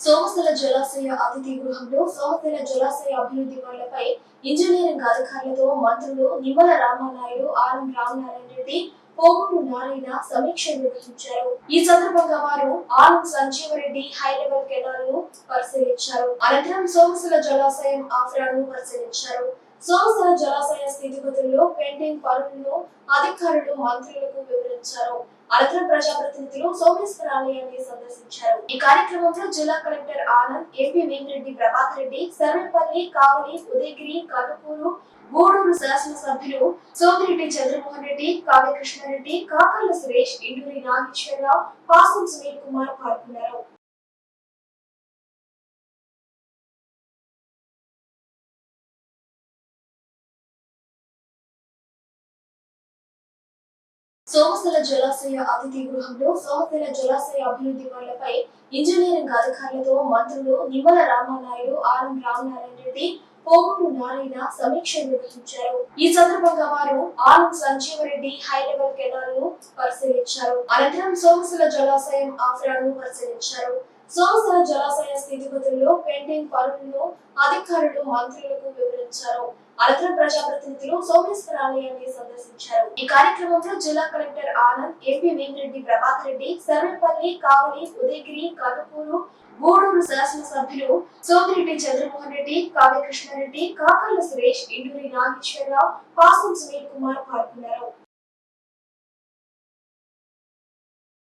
సోమశిల జలాశయ అతిథి గృహంలో సోమశిల జలాశయ అభివృద్ధి పనులపై ఇంజనీరింగ్ అధికారులతో మంత్రులు నిమ్మల రామానాయుడు ఆర్ఎం రామనారాయణ రెడ్డి పోగూరు నారాయణ సమీక్ష నిర్వహించారు. ఈ సందర్భంగా వారు ఆర్ఎం సంజీవరెడ్డి హై లెవెల్ కెనాల్ను పరిశీలించారు. అనంతరం సోమశిల జలాశయం ఆఫ్రాను పరిశీలించారు. సోమశిల జలాశయ స్థితిగతుల్లో పెండింగ్ పనులను అధికారులు మంత్రులకు వివరించారు. అనంతరం ప్రజాప్రతినిధులు సోమేశ్వర ఆలయాన్ని సందర్శించారు. ఈ కార్యక్రమంలో జిల్లా కలెక్టర్ ఆనంద్ ఎంపీ వేమిరెడ్డి ప్రభాకర్ రెడ్డి సర్వేపల్లి కావలి ఉదయగిరి కనుపూరు గూడూరు శాసనసభ్యులు సోమిరెడ్డి చంద్రమోహన్ రెడ్డి కావ్య కృష్ణారెడ్డి కాకర్ల సురేష్ ఇండూరి నాగేశ్వరరావు పాసం సునీల్ కుమార్ పాల్గొన్నారు. సోమశిల జలాశయ అతిథి గృహంలో సోమశిల జలాశయ అభివృద్ధి పనులపై ఇంజనీరింగ్ అధికారులతో మంత్రులు నిమ్మల రామానాయుడు ఆర్ఎం రామనారాయణ రెడ్డి పోగూరు నారాయణ సమీక్ష నిర్వహించారు. ఈ సందర్భంగా వారు ఆర్ఎం సంజీవరెడ్డి హై లెవెల్ కెనాల్ను పరిశీలించారు. అనంతరం సోమశిల జలాశయం ఆఫ్రాను పరిశీలించారు. సోమశిల జలాశయ స్థితిగతుల్లో పెండింగ్ పనులను అధికారులు మంత్రులకు వివరించారు. అనంతరం ప్రజాప్రతినిధులు సోమేశ్వర ఆలయాన్ని సందర్శించారు. ఈ కార్యక్రమంలో జిల్లా కలెక్టర్ ఆనంద్ ఎంపీ వేమిరెడ్డి ప్రభాకర్ రెడ్డి సర్వేపల్లి కావలి ఉదయగిరి కనుపూరు గూడూరు శాసనసభ్యులు సోమిరెడ్డి చంద్రమోహన్ రెడ్డి కావ్యకృష్ణారెడ్డి కాకర్ల సురేష్ ఇండూరి నాగేశ్వరరావు పాసం సునీల్ కుమార్ పాల్గొన్నారు.